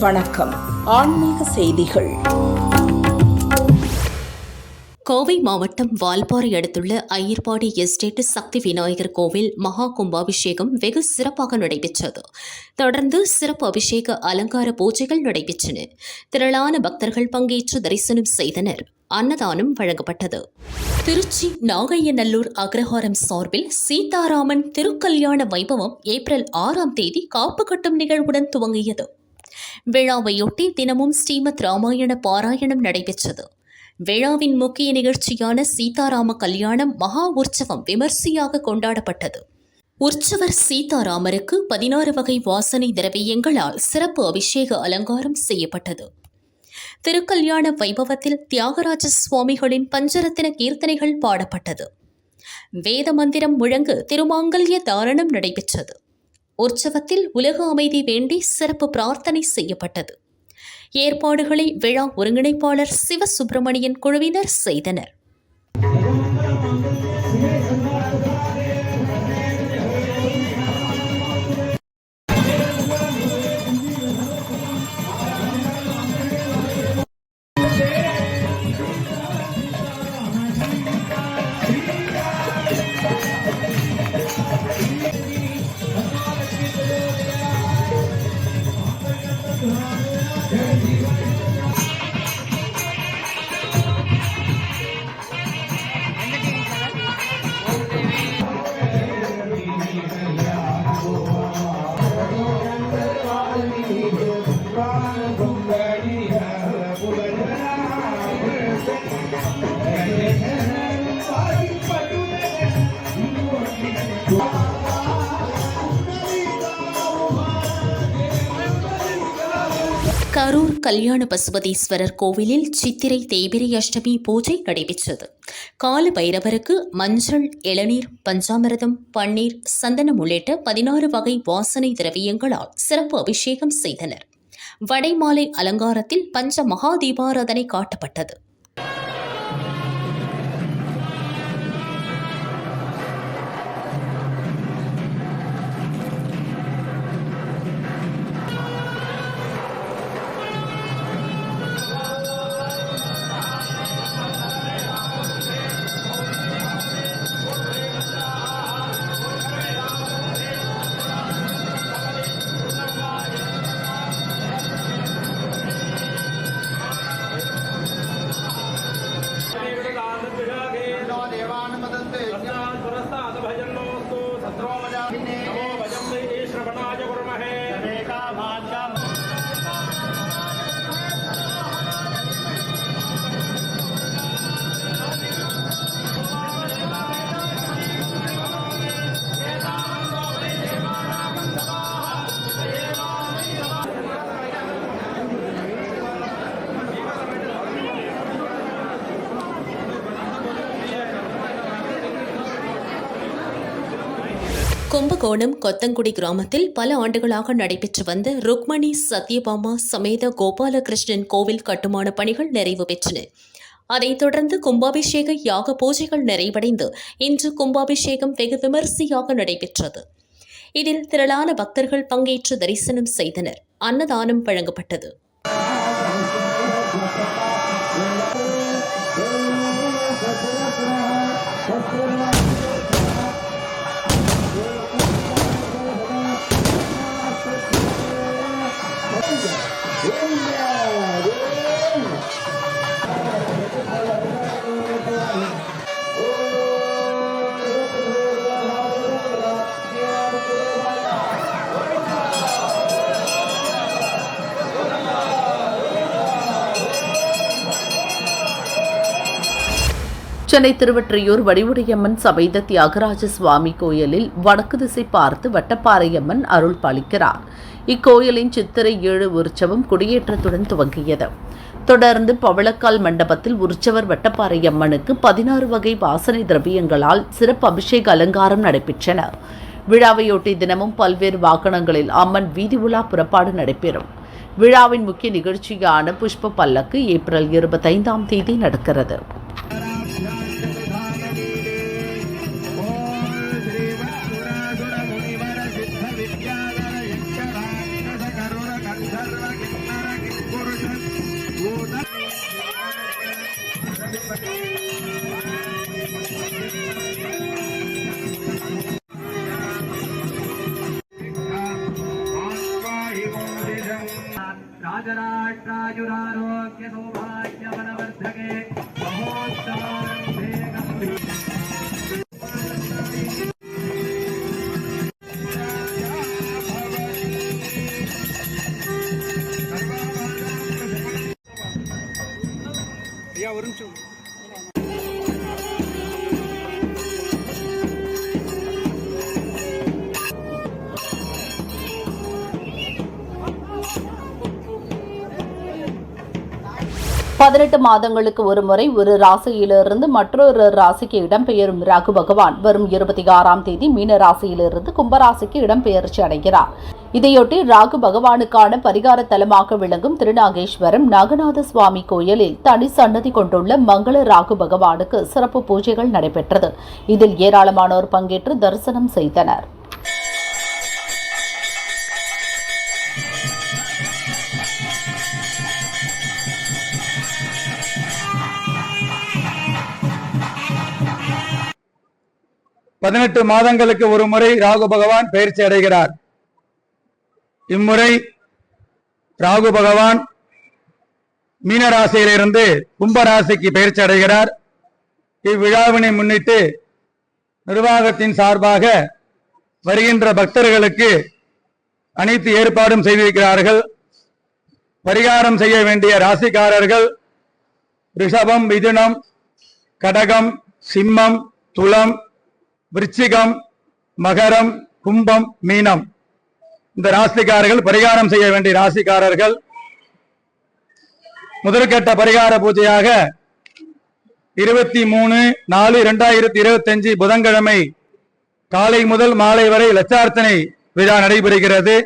வணக்கம். ஆன்மீக செய்திகள். கோவை மாவட்டம் வால்பாறை அடுத்துள்ள ஐயர்பாடி எஸ்டேட் சக்தி விநாயகர் கோவில் மகா கும்பாபிஷேகம் வெகு சிறப்பாக நடைபெற்றது. தொடர்ந்து சிறப்பு அபிஷேக அலங்கார பூஜைகள் நடைபெற்றன. திரளான பக்தர்கள் பங்கேற்று தரிசனம் செய்தனர். அன்னதானம் வழங்கப்பட்டது. திருச்சி நாகையநல்லூர் அக்ரஹாரம் சார்பில் சீதாராமன் திருக்கல்யாண வைபவம் ஏப்ரல் ஆறாம் தேதி காப்பு கட்டும் நிகழ்வுடன் துவங்கியது. விழாவையொட்டி தினமும் ஸ்ரீமத் ராமாயண பாராயணம் நடைபெற்றது. விழாவின் முக்கிய நிகழ்ச்சியான சீதாராம கல்யாணம் மகா உற்சவம் விமர்சையாக கொண்டாடப்பட்டது. உற்சவர் சீதாராமருக்கு பதினாறு வகை வாசனை திரவியங்களால் சிறப்பு அபிஷேக அலங்காரம் செய்யப்பட்டது. திருக்கல்யாண வைபவத்தில் தியாகராஜ சுவாமிகளின் பஞ்சரத்தின கீர்த்தனைகள் பாடப்பட்டது. வேத மந்திரம் முழங்கு திருமாங்கல்ய தாரணம் நடைபெற்றது. உற்சவத்தில் உலக அமைதி வேண்டி சிறப்பு பிரார்த்தனை செய்யப்பட்டது. ஏற்பாடுகளை விழா ஒருங்கிணைப்பாளர் சிவசுப்பிரமணியன் குழுவினர் செய்தனர். கரூர் கல்யாண பசுபதீஸ்வரர் கோவிலில் சித்திரை தேய்பிரை அஷ்டமி பூஜை நடைபெற்றது. கால பைரவருக்கு மஞ்சள் இளநீர் பஞ்சாமிரதம் பன்னீர் சந்தனம் உள்ளிட்ட பதினாறு வகை வாசனை திரவியங்களால் சிறப்பு அபிஷேகம் செய்தனர். வடைமாலை அலங்காரத்தில் பஞ்ச மகா தீபாராதனை காட்டப்பட்டது. கும்பகோணம் கொத்தங்குடி கிராமத்தில் பல ஆண்டுகளாக நடைபெற்று வந்த ருக்மணி சத்யபாமா சமேத கோபாலகிருஷ்ணன் கோவில் கட்டுமான பணிகள் நிறைவு பெற்றன. அதைத் தொடர்ந்து கும்பாபிஷேக யாக பூஜைகள் நிறைவடைந்து இன்று கும்பாபிஷேகம் வெகு விமரிசையாக நடைபெற்றது. இதில் திரளான பக்தர்கள் பங்கேற்று தரிசனம் செய்தனர். அன்னதானம் வழங்கப்பட்டது. சென்னை திருவற்றியூர் வடிவுடையம்மன் சபைத தியாகராஜ சுவாமி கோயிலில் வடக்கு திசை பார்த்து வட்டப்பாறையம்மன் அருள் பாலிக்கிறார் இக்கோயிலின் சித்திரை ஏழு உற்சவம் கொடியேற்றத்துடன் துவங்கியது. தொடர்ந்து பவளக்கால் மண்டபத்தில் உற்சவர் வட்டப்பாறையம்மனுக்கு பதினாறு வகை வாசனை திரவியங்களால் சிறப்பு அபிஷேக அலங்காரம் நடைபெற்றன. விழாவையொட்டி தினமும் பல்வேறு வாகனங்களில் அம்மன் வீதி உலா புறப்பாடு நடைபெறும். விழாவின் முக்கிய நிகழ்ச்சியான புஷ்ப பல்லக்கு ஏப்ரல் இருபத்தைந்தாம் தேதி நடக்கிறது. ஐயா ஒரு நிமிஷம். பதினெட்டு மாதங்களுக்கு ஒரு முறை ஒரு ராசியிலிருந்து மற்றொரு ராசிக்கு இடம்பெயரும் ராகு பகவான். வரும் இருபத்தி ஆறாம் தேதி மீன ராசியிலிருந்து கும்பராசிக்கு இடம்பெயர்ச்சி அடைகிறார். இதையொட்டி ராகு பகவானுக்கான பரிகார தலமாக விளங்கும் திருநாகேஸ்வரம் நாகநாத சுவாமி கோயிலில் தனி சன்னதி கொண்டுள்ள மங்கள ராகு பகவானுக்கு சிறப்பு பூஜைகள் நடைபெற்றது. இதில் ஏராளமானோர் பங்கேற்று தரிசனம் செய்தனர். பதினெட்டு மாதங்களுக்கு ஒரு முறை ராகு பகவான் பயிற்சி அடைகிறார். இம்முறை ராகு பகவான் மீனராசியிலிருந்து கும்பராசிக்கு பயிற்சி அடைகிறார். இவ்விழாவினை முன்னிட்டு நிர்வாகத்தின் சார்பாக வருகின்ற பக்தர்களுக்கு அனைத்து ஏற்பாடும் செய்திருக்கிறார்கள். பரிகாரம் செய்ய வேண்டிய ராசிக்காரர்கள் ரிஷபம் மிதுனம் கடகம் சிம்மம் துளம் விருச்சிகம் மகரம் கும்பம் மீனம். இந்த ராசிக்காரர்கள் பரிகாரம் செய்ய வேண்டிய ராசிக்காரர்கள். முதற்கட்ட பரிகார பூஜையாக இருபத்தி மூணு நாலு இரண்டாயிரத்தி இருபத்தி அஞ்சு புதன்கிழமை காலை முதல் மாலை வரை லட்சார்த்தனை விழா நடைபெறுகிறது.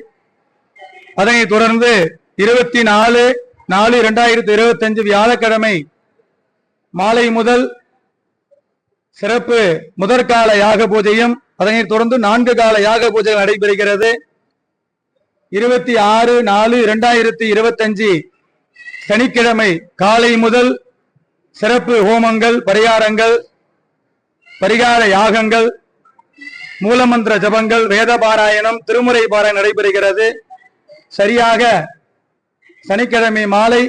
அதனைத் தொடர்ந்து இருபத்தி நாலு நாலு இரண்டாயிரத்தி இருபத்தி அஞ்சு வியாழக்கிழமை மாலை முதல் சிறப்பு முதற்கால யாக பூஜையும் அதனைத் தொடர்ந்து நான்கு கால யாக பூஜை நடைபெறுகிறது. இருபத்தி ஆறு நாலு இரண்டாயிரத்தி இருபத்தஞ்சு சனிக்கிழமை காலை முதல் சிறப்பு ஹோமங்கள் பரிகாரங்கள் பரிகார யாகங்கள் மூலமந்திர ஜபங்கள் வேத பாராயணம் திருமுறை பாராயணம் நடைபெறுகிறது. சரியாக சனிக்கிழமை மாலை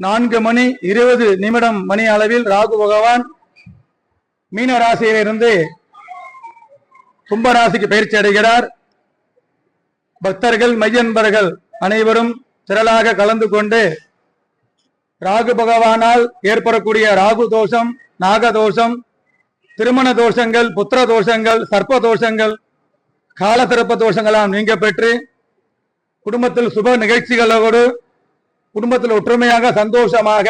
நான்கு மணி இருபது நிமிடம் மணி அளவில் ராகு பகவான் மீன ராசியிலிருந்து கும்பராசிக்கு பயிற்சி அடைகிறார். பக்தர்கள் மையன்பர்கள் அனைவரும் திரளாக கலந்து கொண்டு ராகு பகவானால் ஏற்படக்கூடிய ராகு தோஷம் நாக தோஷம் திருமண தோஷங்கள் புத்திர தோஷங்கள் சர்ப்ப தோஷங்கள் காலத்திறப்ப தோஷங்களாம் நீங்க பெற்று குடும்பத்தில் சுப நிகழ்ச்சிகளோடு குடும்பத்தில் ஒற்றுமையாக சந்தோஷமாக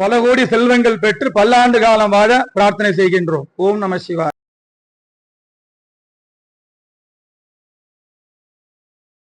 பல கோடி செல்வங்கள் பெற்று பல்லாண்டு காலம் வாழ பிரார்த்தனை செய்கின்றோம். ஓம் நம சிவாய்.